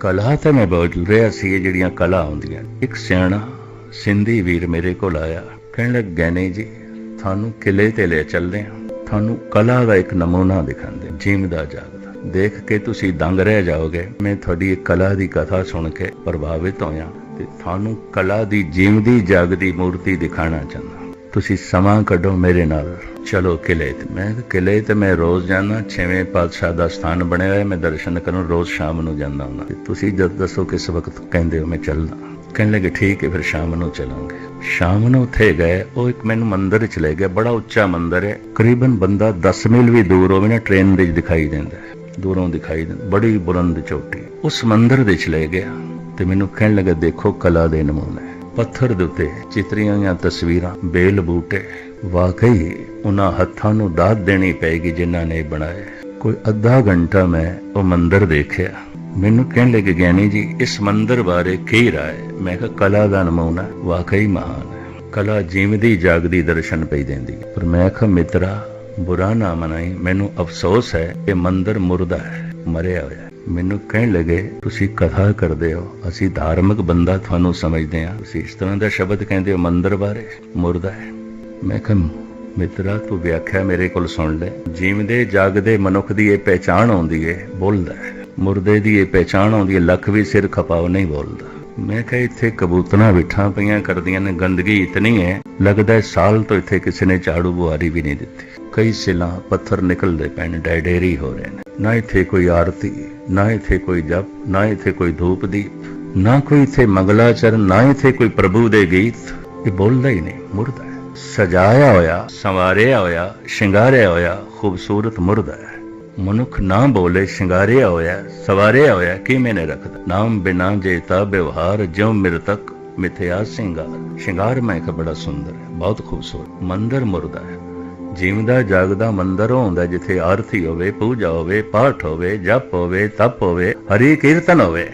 ਕਲਾ ਤੇ ਮੈਂ ਬੋਲ ਰਿਹਾ ਸੀ ਜਿਹੜੀਆਂ ਕਲਾ ਹੁੰਦੀਆਂ ਇੱਕ ਸਿਆਣਾ ਸਿੰਧੀ ਵੀਰ ਮੇਰੇ ਕੋਲ ਆਇਆ। ਕਹਿਣ ਲੱਗ ਗੈਨੇ ਜੀ ਤੁਹਾਨੂੰ ਕਿਲੇ ਤੇ ਲੈ ਚੱਲਦੇ ਹਾਂ। ਤੁਹਾਨੂੰ ਕਲਾ ਦਾ ਇੱਕ ਨਮੂਨਾ ਦਿਖਾਉਂਦੇ ਹਾਂ, ਜੀਵਦਾ ਜਾਗਦਾ। ਦੇਖ ਕੇ ਤੁਸੀਂ ਦੰਗ ਰਹਿ ਜਾਓਗੇ। ਮੈਂ ਤੁਹਾਡੀ ਇਹ ਕਲਾ ਦੀ ਕਥਾ ਸੁਣ ਕੇ ਪ੍ਰਭਾਵਿਤ ਹੋਇਆ। ਤੇ ਤੁਹਾਨੂੰ ਕਲਾ ਦੀ ਜੀਵਦੀ ਜਾਗਦੀ ਮੂਰਤੀ ਦਿਖਾਣਾ ਚਾਹੁੰਦਾ। ਤੁਸੀਂ ਸਮਾਂ ਕੱਢੋ ਮੇਰੇ ਨਾਲ। ਚਲੋ ਕਿਲੇ ਤੇ। ਮੈਂ ਕਿਹਾ, ਕਿਲੇ ਤੇ ਮੈਂ ਰੋਜ਼ ਜਾਂਦਾ ਛੇਵੇਂ ਪਾਤਸ਼ਾਹ ਦਾ ਸਥਾਨ ਬਣਿਆ ਹੋਇਆ ਮੈਂ ਦਰਸ਼ਨ ਕਰਨ ਰੋਜ਼ ਸ਼ਾਮ ਨੂੰ ਜਾਂਦਾ ਹੁੰਦਾ। ਤੇ ਤੁਸੀਂ ਜਦ ਦੱਸੋ ਕਿਸ ਵਕਤ ਕਹਿੰਦੇ ਹੋ ਮੈਂ ਚੱਲਦਾ? ਕਹਿਣ ਲੱਗੇ ਠੀਕ ਹੈ ਫਿਰ ਸ਼ਾਮ ਨੂੰ ਚੱਲਾਂਗੇ। ਸ਼ਾਮ ਨੂੰ ਉੱਥੇ ਗਏ ਉਹ ਇੱਕ ਮੈਨੂੰ ਮੰਦਿਰ ਚ ਲੈ ਗਿਆ। ਬੜਾ ਉੱਚਾ ਮੰਦਿਰ ਹੈ। ਕਰੀਬਨ ਬੰਦਾ 10 ਮੀਲ ਵੀ ਦੂਰ ਹੋਵੇ ਨਾ ਟ੍ਰੇਨ ਦੇ ਦਿਖਾਈ ਦਿੰਦਾ ਦੂਰੋਂ ਦਿਖਾਈ ਦਿੰਦਾ ਬੜੀ ਬੁਲੰਦ ਚੋਟੀ। ਉਸ ਮੰਦਿਰ ਦੇ ਚ ਲੈ ਗਿਆ। ਤੇ ਮੈਨੂੰ ਕਹਿਣ ਲੱਗਾ ਦੇਖੋ ਕਲਾ ਦੇ ਨਮੂਨੇ ਪੱਥਰ ਦੇ ਉੱਤੇ ਚਿਤਰੀਆਂ ਜਾਂ ਤਸਵੀਰਾਂ, ਬੇਲ ਬੂਟੇ। ਵਾਕਈ, ਉਹਨਾਂ ਹੱਥਾਂ ਨੂੰ ਦਾਤ ਦੇਣੀ ਪਏਗੀ ਜਿਨ੍ਹਾਂ ਨੇ ਬਣਾਏ। ਕੋਈ ਅੱਧਾ ਘੰਟਾ ਮੈਂ ਉਹ ਮੰਦਿਰ ਦੇਖਿਆ। ਮੈਨੂੰ ਕਹਿਣ ਲੱਗੇ, ਗਿਆਨੀ ਜੀ, ਇਸ ਮੰਦਿਰ ਬਾਰੇ ਕੀ ਰਾਏ? ਮੈਂ ਕਿਹਾ, ਕਲਾ ਦਾ ਨਮੂਨਾ, ਵਾਕਈ ਮਹਾਨ ਹੈ। ਕਲਾ ਜੀਵਦੀ ਜਾਗਦੀ, ਦਰਸ਼ਨ ਪਈ ਦਿੰਦੀ। ਪਰ ਮੈਂ ਕਿਹਾ, ਮਿੱਤਰਾ, ਬੁਰਾ ਨਾ ਮਨਾਈ। ਮੈਨੂੰ ਅਫਸੋਸ ਹੈ ਇਹ ਮੰਦਰ ਮੁਰਦਾ ਹੈ, ਮਰਿਆ ਹੋਇਆ ਮੈਨੂੰ ਕਹਿਣ ਲੱਗੇ, ਤੁਸੀਂ ਕਥਾ ਕਰਦੇ ਹੋ, ਅਸੀਂ ਧਾਰਮਿਕ ਬੰਦਾ ਤੁਹਾਨੂੰ ਸਮਝਦੇ ਹਾਂ। ਤੁਸੀਂ ਇਸ ਤਰ੍ਹਾਂ ਦਾ ਸ਼ਬਦ ਕਹਿੰਦੇ ਹੋ, ਮੰਦਰ ਬਾਰੇ ਮੁਰਦਾ ਹੈ। ਮੈਂ ਕਿਹਾ, ਮਿੱਤਰਾ, ਤੂੰ ਵਿਆਖਿਆ ਮੇਰੇ ਕੋਲ ਸੁਣ ਲੈ। ਜੀਵਦੇ, ਜਾਗਦੇ ਮਨੁੱਖ ਦੀ ਇਹ ਪਹਿਚਾਣ ਆਉਂਦੀ ਏ, ਬੋਲਦਾ ਹੈ। ਮੁਰਦੇ ਦੀ ਇਹ ਪਹਿਚਾਣ ਆਉਂਦੀ ਹੈ ਲੱਖ ਵੀ ਸਿਰ ਖਪਾਓ ਨਹੀਂ ਬੋਲਦਾ। ਮੈਂ ਕਿਹਾ ਇੱਥੇ ਕਬੂਤਰਾਂ ਬਿਠਾਂ ਪਈਆਂ ਕਰਦੀਆਂ ਨੇ, ਗੰਦਗੀ ਇਤਨੀ ਹੈ। ਲੱਗਦਾ ਸਾਲ ਤੋਂ ਇੱਥੇ ਕਿਸੇ ਨੇ ਝਾੜੂ ਬੁਹਾਰੀ ਵੀ ਨਹੀਂ ਦਿੱਤੀ। ਕਈ ਸਿਲਾਂ, ਪੱਥਰ ਨਿਕਲਦੇ ਪਏ ਡੈਡੇਰੀ ਹੋ ਰਹੇ ਨੇ। ਨਾ ਇੱਥੇ ਕੋਈ ਆਰਤੀ, ਨਾ ਇੱਥੇ ਕੋਈ ਜਪ, ਨਾ ਇੱਥੇ ਕੋਈ ਧੂਪ ਦੀਪ ਨਾ ਕੋਈ ਇੱਥੇ ਮੰਗਲਾਚਰਨ, ਨਾ ਇੱਥੇ ਕੋਈ ਪ੍ਰਭੂ ਦੇ ਗੀਤ। ਇਹ ਬੋਲਦਾ ਹੀ ਨਹੀਂ, ਮੁਰਦਾ ਹੈ। ਸਜਾਇਆ ਹੋਇਆ, ਸੰਵਾਰਿਆ ਹੋਇਆ, ਸ਼ਿੰਗਾਰਿਆ ਹੋਇਆ, ਖੂਬਸੂਰਤ ਮੁਰਦਾ ਹੈ। ਮਨੁੱਖ ਨਾ ਬੋਲੇ, ਸ਼ਿੰਗਾਰਿਆ ਹੋਇਆ, ਸਵਾਰਿਆ ਹੋਇਆ ਕੀ ਮੈਨੇ ਰੱਖਦਾ? ਨਾਮ ਬਿਨਾ ਜੇਤਾ ਵਿਵਹਾਰ, ਜਿਉ ਮਿਰਤਕ ਮਿਥਿਆ ਸਿੰਗਾਰ। ਸ਼ਿੰਗਾਰ ਮੈਂ ਕਿ ਬੜਾ ਸੁੰਦਰ ਹੈ, ਬਹੁਤ ਖੂਬਸੂਰਤ। ਮੰਦਰ ਮੁਰਦਾ ਹੈ। ਜੀਵਦਾ ਜਾਗਦਾ ਮੰਦਰ ਉਹ ਹੁੰਦਾ ਜਿੱਥੇ ਆਰਤੀ ਹੋਵੇ, ਪੂਜਾ ਹੋਵੇ, ਪਾਠ ਹੋਵੇ, ਜਪ ਹੋਵੇ, ਤਪ ਹੋਵੇ, ਹਰੀ ਕੀਰਤਨ ਹੋਵੇ।